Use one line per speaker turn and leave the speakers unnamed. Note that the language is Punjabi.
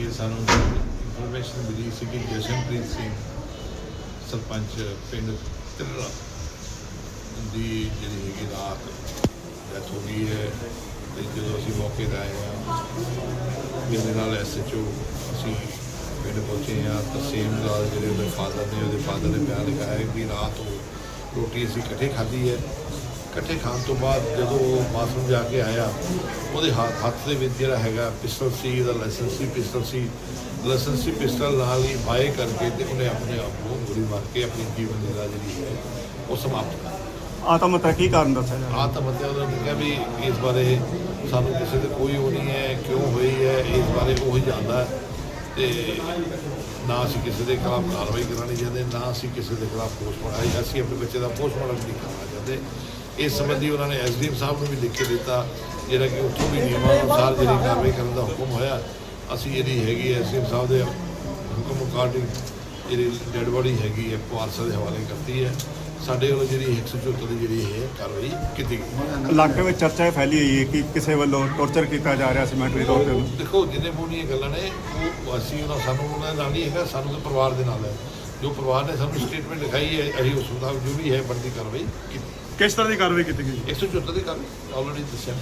ਕਿ ਸਾਨੂੰ ਇਨਫੋਰਮੇਸ਼ਨ ਮਿਲੀ ਸੀ ਕਿ ਜਸ਼ਨਪ੍ਰੀਤ ਸਿੰਘ ਸਰਪੰਚ ਪਿੰਡ ਤਿਰਲਾ ਦੀ ਜਿਹੜੀ ਹੈਗੀ ਰਾਤ ਡੈਥ ਹੋ ਗਈ ਹੈ ਤੇ ਜਦੋਂ ਅਸੀਂ ਮੌਕੇ ਤੇ ਆਏ ਹਾਂ, ਜਿਹਦੇ ਨਾਲ ਐਸਐਚਓ ਅਸੀਂ ਪਿੰਡ ਪਹੁੰਚੇ ਹਾਂ ਤਸੀਮ ਨਾਲ ਜਿਹੜੇ ਉਹਦੇ ਫਾਦਰ ਨੇ, ਉਹਦੇ ਫਾਦਰ ਨੇ ਬਿਆਨ ਲਿਖਾਇਆ ਕਿ ਰਾਤ ਉਹ ਰੋਟੀ ਅਸੀਂ ਇਕੱਠੇ ਖਾਧੀ ਹੈ। ਇਕੱਠੇ ਖਾਣ ਤੋਂ ਬਾਅਦ ਜਦੋਂ ਉਹ ਬਾਥਰੂਮ ਜਾ ਕੇ ਆਇਆ ਉਹਦੇ ਹੱਥ ਹੱਥ ਦੇ ਵਿੱਚ ਜਿਹੜਾ ਹੈਗਾ ਪਿਸਟਲ ਸੀ ਇਹਦਾ ਲਾਇਸੈਂਸ ਸੀ ਪਿਸਟਲ ਸੀ। ਲਾਇਸੈਂਸ ਸੀ ਪਿਸਟਲ ਨਾਲ ਹੀ ਬਾਏ ਕਰਕੇ ਤੇ ਉਹਨੇ ਆਪਣੇ ਆਪ ਨੂੰ ਗੋਲੀ ਮਾਰ ਕੇ ਆਪਣੀ ਜੀਵਨ ਲੀਲਾ ਜਿਹੜੀ ਹੈ ਉਹ ਸਮਾਪਤ ਕਰ।
ਆਤਮ ਹੱਤਿਆ ਕੀ ਕਾਰਨ ਦੱਸਿਆ ਜਾ ਰਿਹਾ?
ਆਤਮ ਹੱਤਿਆ ਉਹਨਾਂ ਕਿਹਾ ਵੀ ਇਸ ਬਾਰੇ ਸਾਨੂੰ ਕਿਸੇ ਤੇ ਕੋਈ ਉਹ ਨਹੀਂ ਹੈ ਕਿਉਂ ਹੋਈ ਹੈ ਇਸ ਬਾਰੇ ਉਹ ਹੀ ਜਾਣਦਾ ਤੇ ਨਾ ਅਸੀਂ ਕਿਸੇ ਦੇ ਖਿਲਾਫ ਕਾਰਵਾਈ ਕਰਾਉਣੀ ਚਾਹੁੰਦੇ ਨਾ ਅਸੀਂ ਕਿਸੇ ਦੇ ਖਿਲਾਫ ਪੋਸਟਮਾਰਟਮ ਅਸੀਂ ਆਪਣੇ ਬੱਚੇ ਦਾ ਪੋਸਟਮਾਰਟਮ ਨਹੀਂ ਕਰਾਉਣਾ ਚਾਹੁੰਦੇ। ਇਸ ਸੰਬੰਧੀ ਉਹਨਾਂ ਨੇ ਐਸਡੀਐਮ ਸਾਹਿਬ ਨੂੰ ਵੀ ਲਿਖ ਕੇ ਦਿੱਤਾ ਜਿਹੜਾ ਕਿ ਉੱਥੋਂ ਵੀ ਨਿਯਮਾਂ ਅਨੁਸਾਰ ਜਿਹੜੀ ਕਾਰਵਾਈ ਕਰਨ ਦਾ ਹੁਕਮ ਹੋਇਆ ਅਸੀਂ ਜਿਹੜੀ ਹੈਗੀ ਐਸਡੀਐਮ ਸਾਹਿਬ ਦੇ ਹੁਕਮ ਅਕਾਰਡਿੰਗ ਜਿਹੜੀ ਡੈਡ ਬੋਡੀ ਹੈਗੀ ਹੈ ਪੁਆਰਸਾ ਦੇ ਹਵਾਲੇ ਕਰਤੀ ਹੈ। ਸਾਡੇ ਵੱਲੋਂ ਜਿਹੜੀ 174 ਦੀ ਜਿਹੜੀ ਹੈ ਕਾਰਵਾਈ ਕੀਤੀ ਗਈ।
ਇਲਾਕੇ ਵਿੱਚ ਚਰਚਾ ਇਹ ਫੈਲੀ ਹੋਈ ਹੈ ਕਿ ਕਿਸੇ ਵੱਲੋਂ ਟੌਰਚਰ ਕੀਤਾ ਜਾ ਰਿਹਾ ਸੀ ਮੈਂਟਲੀ ਤੌਰ ਤੇ।
ਦੇਖੋ ਜਿਹਨੇ ਮੂੰਹ ਗੱਲਾਂ ਨੇ ਉਹ ਅਸੀਂ ਉਹਨਾਂ ਸਾਨੂੰ ਉਹਨਾਂ ਨਾਲ ਨਹੀਂ ਹੈਗਾ ਸਾਨੂੰ ਤਾਂ ਪਰਿਵਾਰ ਦੇ ਨਾਲ ਹੈ। ਜੋ ਪਰਿਵਾਰ ਨੇ ਸਾਨੂੰ ਸਟੇਟਮੈਂਟ ਲਿਖਾਈ ਹੈ ਅਸੀਂ ਉਸ ਮੁਤਾਬਕ ਜੋ ਵੀ ਹੈ ਬਣਦੀ ਕਾਰਵਾਈ ਕੀਤੀ।
ਕਿਸ ਤਰ੍ਹਾਂ ਦੀ ਕਾਰਵਾਈ ਕੀਤੀ ਗਈ?
174 ਦੀ ਕਾਰਵਾਈ ਆਲਰੇਡੀ ਦੱਸਿਆ।